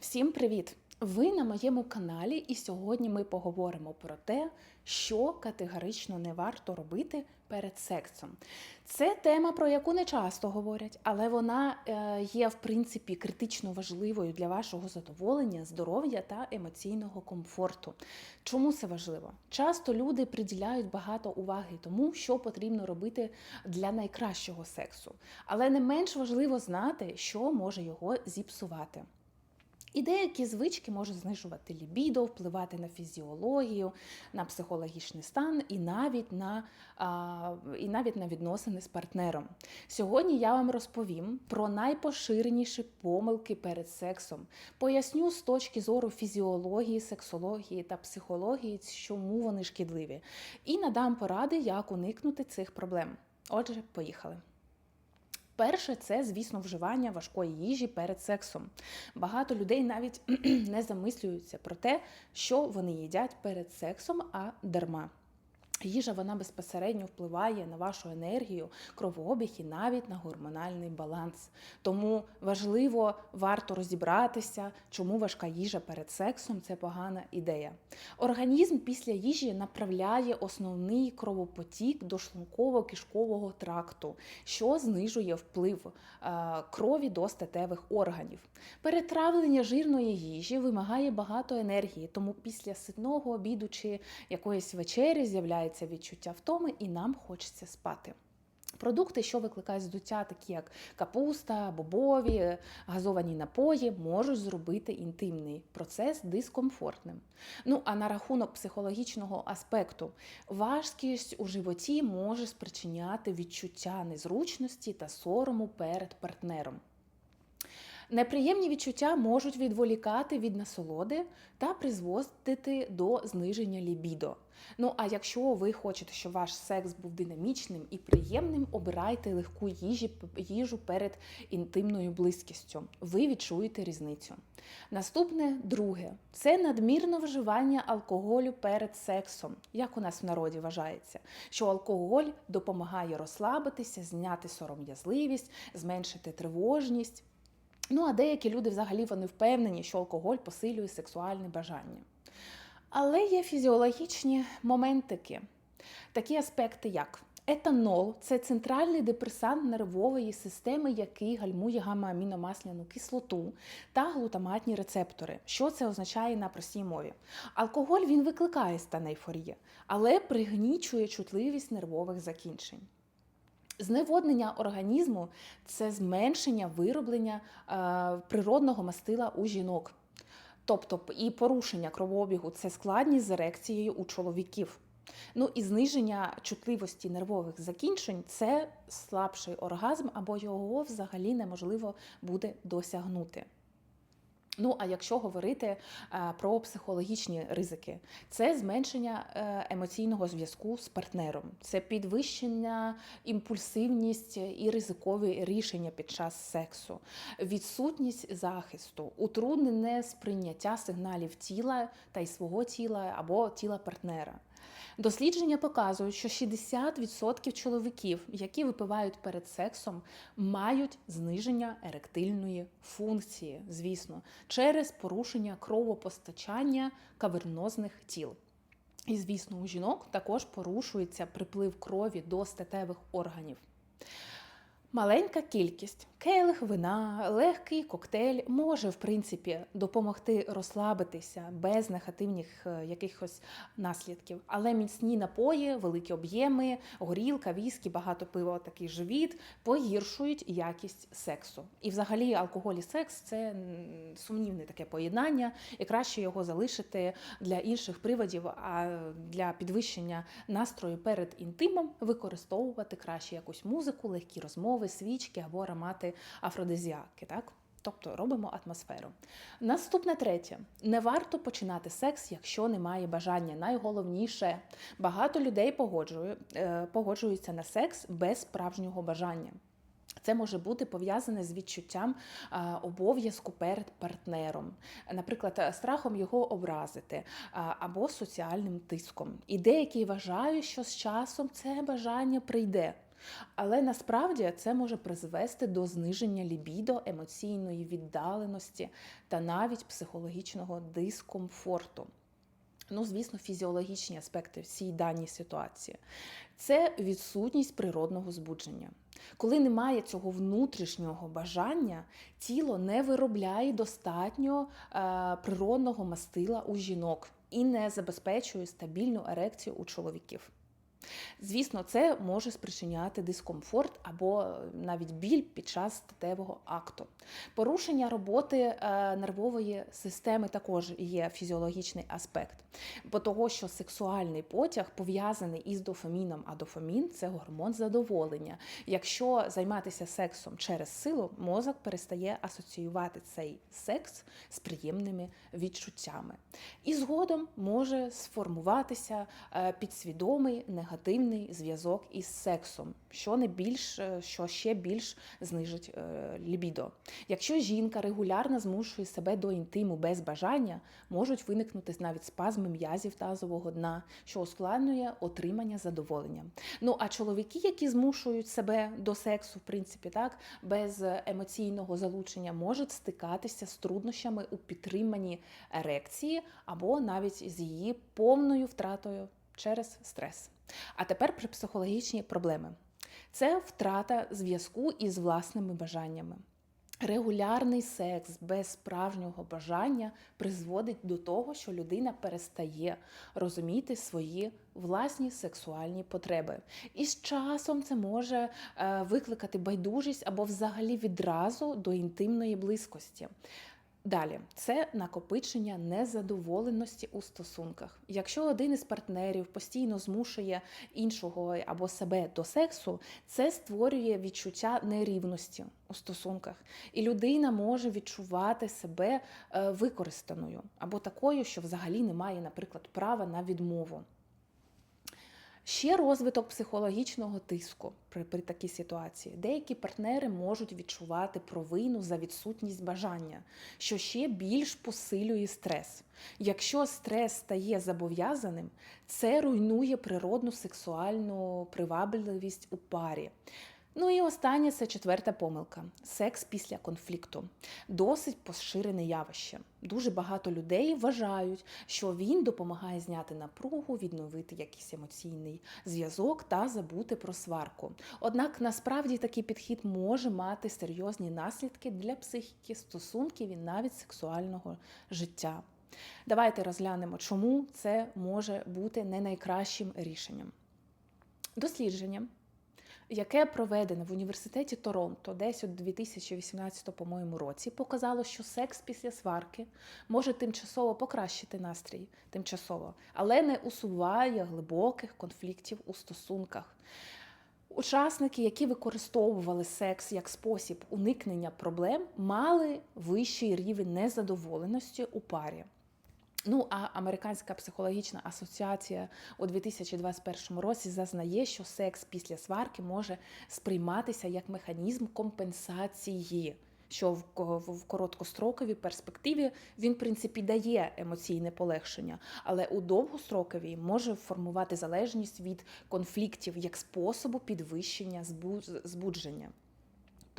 Всім привіт! Ви на моєму каналі, і сьогодні ми поговоримо про те, що категорично не варто робити перед сексом. Це тема, про яку не часто говорять, але вона е, є в принципі критично важливою для вашого задоволення, здоров'я та емоційного комфорту. Чому це важливо? Часто люди приділяють багато уваги тому, що потрібно робити для найкращого сексу, але не менш важливо знати, що може його зіпсувати. І деякі звички можуть знижувати лібідо, впливати на фізіологію, на психологічний стан і навіть на, а, і навіть на відносини з партнером. Сьогодні я вам розповім про найпоширеніші помилки перед сексом. Поясню з точки зору фізіології, сексології та психології, чому вони шкідливі, і надам поради, як уникнути цих проблем. Отже, поїхали. Перше, це, звісно, вживання важкої їжі перед сексом. Багато людей навіть не замислюються про те, що вони їдять перед сексом, а дарма. Їжа вона безпосередньо впливає на вашу енергію, кровообіг і навіть на гормональний баланс. Тому важливо варто розібратися, чому важка їжа перед сексом це погана ідея. Організм після їжі направляє основний кровопотік до шлунково-кишкового тракту, що знижує вплив е, крові до статевих органів. Перетравлення жирної їжі вимагає багато енергії, тому після ситного обіду чи якоїсь вечері з'являється відчуття втоми, і нам хочеться спати. Продукти, що викликають здуття, такі як капуста, бобові, газовані напої, можуть зробити інтимний процес дискомфортним. Ну а на рахунок психологічного аспекту, важкість у животі може спричиняти відчуття незручності та сорому перед партнером. Неприємні відчуття можуть відволікати від насолоди та призводити до зниження лібідо. Ну а якщо ви хочете, щоб ваш секс був динамічним і приємним, обирайте легку їжі, їжу перед інтимною близькістю. Ви відчуєте різницю. Наступне друге це надмірне вживання алкоголю перед сексом. Як у нас в народі вважається, що алкоголь допомагає розслабитися, зняти сором'язливість, зменшити тривожність. Ну, а деякі люди взагалі вони впевнені, що алкоголь посилює сексуальне бажання. Але є фізіологічні моментики, такі аспекти, як етанол це центральний депресант нервової системи, який гальмує гамма-аміномасляну кислоту та глутаматні рецептори. Що це означає на простій мові? Алкоголь він викликає стан ейфорії, але пригнічує чутливість нервових закінчень. Зневоднення організму це зменшення вироблення е, природного мастила у жінок. Тобто і порушення кровообігу це складність з ерекцією у чоловіків. Ну і зниження чутливості нервових закінчень це слабший оргазм, або його взагалі неможливо буде досягнути. Ну, а якщо говорити а, про психологічні ризики, це зменшення е, емоційного зв'язку з партнером, це підвищення імпульсивність і ризикові рішення під час сексу, відсутність захисту, утруднене сприйняття сигналів тіла та й свого тіла або тіла партнера. Дослідження показують, що 60% чоловіків, які випивають перед сексом, мають зниження еректильної функції, звісно, через порушення кровопостачання кавернозних тіл. І, звісно, у жінок також порушується приплив крові до статевих органів. Маленька кількість келих, вина, легкий коктейль може в принципі допомогти розслабитися без негативних е, якихось наслідків. Але міцні напої, великі об'єми, горілка, віскі, багато пива, такий живіт погіршують якість сексу. І, взагалі, алкоголь і секс це сумнівне таке поєднання, і краще його залишити для інших приводів. А для підвищення настрою перед інтимом використовувати краще якусь музику, легкі розмови, свічки або аромати афродизіаки. Так? Тобто робимо атмосферу. Наступне третє: не варто починати секс, якщо немає бажання. Найголовніше, багато людей погоджує, е, погоджуються на секс без справжнього бажання. Це може бути пов'язане з відчуттям обов'язку перед партнером, наприклад, страхом його образити або соціальним тиском. І деякі вважають, що з часом це бажання прийде. Але насправді це може призвести до зниження лібідо, емоційної віддаленості та навіть психологічного дискомфорту. Ну, звісно, фізіологічні аспекти всій даній ситуації. Це відсутність природного збудження. Коли немає цього внутрішнього бажання, тіло не виробляє достатньо е, природного мастила у жінок і не забезпечує стабільну ерекцію у чоловіків. Звісно, це може спричиняти дискомфорт або навіть біль під час статевого акту. Порушення роботи е, нервової системи також є фізіологічний аспект, бо того, що сексуальний потяг пов'язаний із дофаміном, а дофамін це гормон задоволення. Якщо займатися сексом через силу, мозок перестає асоціювати цей секс з приємними відчуттями. І згодом може сформуватися е, підсвідомий негативний зв'язок із сексом, що не більш, е, що ще більш знижить е, лібідо. Якщо жінка регулярно змушує себе до інтиму без бажання, можуть виникнути навіть спазми м'язів тазового дна, що ускладнює отримання задоволення. Ну а чоловіки, які змушують себе до сексу, в принципі, так без емоційного залучення, можуть стикатися з труднощами у підтриманні ерекції або навіть з її повною втратою через стрес. А тепер про психологічні проблеми. Це втрата зв'язку із власними бажаннями. Регулярний секс без справжнього бажання призводить до того, що людина перестає розуміти свої власні сексуальні потреби. І з часом це може е, викликати байдужість або взагалі відразу до інтимної близькості. Далі це накопичення незадоволеності у стосунках. Якщо один із партнерів постійно змушує іншого або себе до сексу, це створює відчуття нерівності у стосунках, і людина може відчувати себе е, використаною або такою, що взагалі не має, наприклад, права на відмову. Ще розвиток психологічного тиску при, при такій ситуації. Деякі партнери можуть відчувати провину за відсутність бажання, що ще більш посилює стрес. Якщо стрес стає зобов'язаним, це руйнує природну сексуальну привабливість у парі. Ну і останнє це четверта помилка секс після конфлікту. Досить поширене явище. Дуже багато людей вважають, що він допомагає зняти напругу, відновити якийсь емоційний зв'язок та забути про сварку. Однак насправді такий підхід може мати серйозні наслідки для психіки, стосунків і навіть сексуального життя. Давайте розглянемо, чому це може бути не найкращим рішенням. Дослідження яке проведене в університеті Торонто, десь у 2018 по-моєму році, показало, що секс після сварки може тимчасово покращити настрій, тимчасово, але не усуває глибоких конфліктів у стосунках. Учасники, які використовували секс як спосіб уникнення проблем, мали вищий рівень незадоволеності у парі. Ну а Американська психологічна асоціація у 2021 році зазнає, що секс після сварки може сприйматися як механізм компенсації. Що в короткостроковій перспективі він, в принципі, дає емоційне полегшення, але у довгостроковій може формувати залежність від конфліктів як способу підвищення збудження.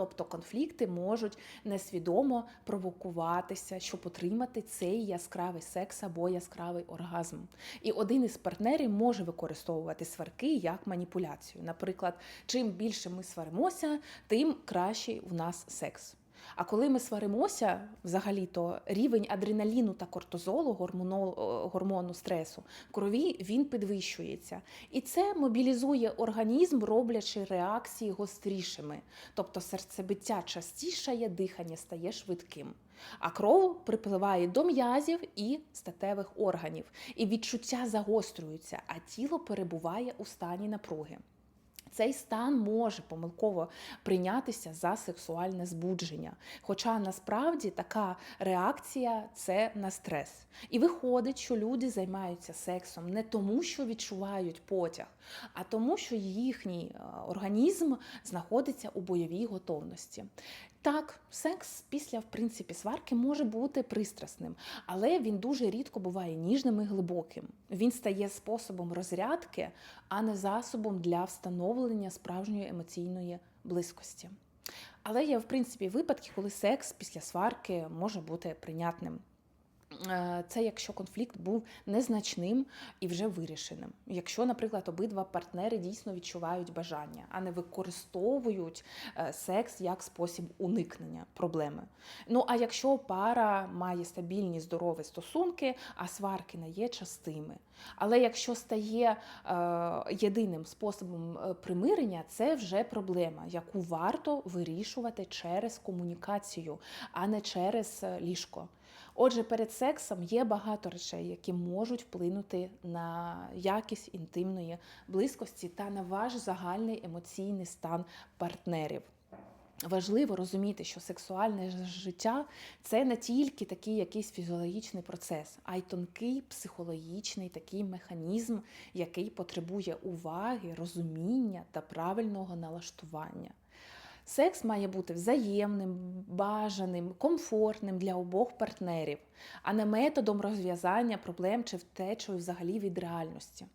Тобто конфлікти можуть несвідомо провокуватися, щоб отримати цей яскравий секс або яскравий оргазм. І один із партнерів може використовувати сварки як маніпуляцію. Наприклад, чим більше ми сваримося, тим кращий в нас секс. А коли ми сваримося, взагалі-то рівень адреналіну та кортозолу, гормону, гормону стресу, в крові він підвищується. І це мобілізує організм, роблячи реакції гострішими. Тобто серцебиття частішає, дихання стає швидким. А кров припливає до м'язів і статевих органів. І відчуття загострюються, а тіло перебуває у стані напруги. Цей стан може помилково прийнятися за сексуальне збудження. Хоча насправді така реакція це на стрес. І виходить, що люди займаються сексом не тому, що відчувають потяг, а тому, що їхній е, організм знаходиться у бойовій готовності. Так, секс після в принципі сварки може бути пристрасним, але він дуже рідко буває ніжним і глибоким. Він стає способом розрядки, а не засобом для встановлення справжньої емоційної близькості. Але є в принципі випадки, коли секс після сварки може бути прийнятним. Е, Це якщо конфлікт був незначним і вже вирішеним. Якщо, наприклад, обидва партнери дійсно відчувають бажання, а не використовують е, секс як спосіб уникнення проблеми. Ну а якщо пара має стабільні здорові стосунки, а сварки не є частими. Але якщо стає е, єдиним способом примирення, це вже проблема, яку варто вирішувати через комунікацію, а не через ліжко. Отже, перед сексом є багато речей, які можуть вплинути на якість інтимної близькості та на ваш загальний емоційний стан партнерів. Важливо розуміти, що сексуальне життя це не тільки такий якийсь фізіологічний процес, а й тонкий психологічний такий механізм, який потребує уваги, розуміння та правильного налаштування. Секс має бути взаємним, бажаним, комфортним для обох партнерів, а не методом розв'язання проблем чи втечою взагалі від реальності.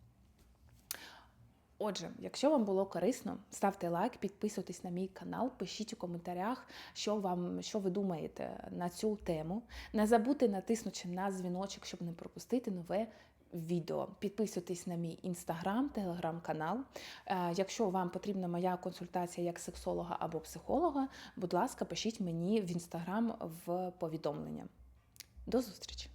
Отже, якщо вам було корисно, ставте лайк, підписуйтесь на мій канал, пишіть у коментарях, що вам що ви думаєте на цю тему. Не забудьте натиснути на дзвіночок, щоб не пропустити нове відео. Підписуйтесь на мій інстаграм, телеграм-канал. Е, Якщо вам потрібна моя консультація як сексолога або психолога, будь ласка, пишіть мені в інстаграм в повідомлення. До зустрічі!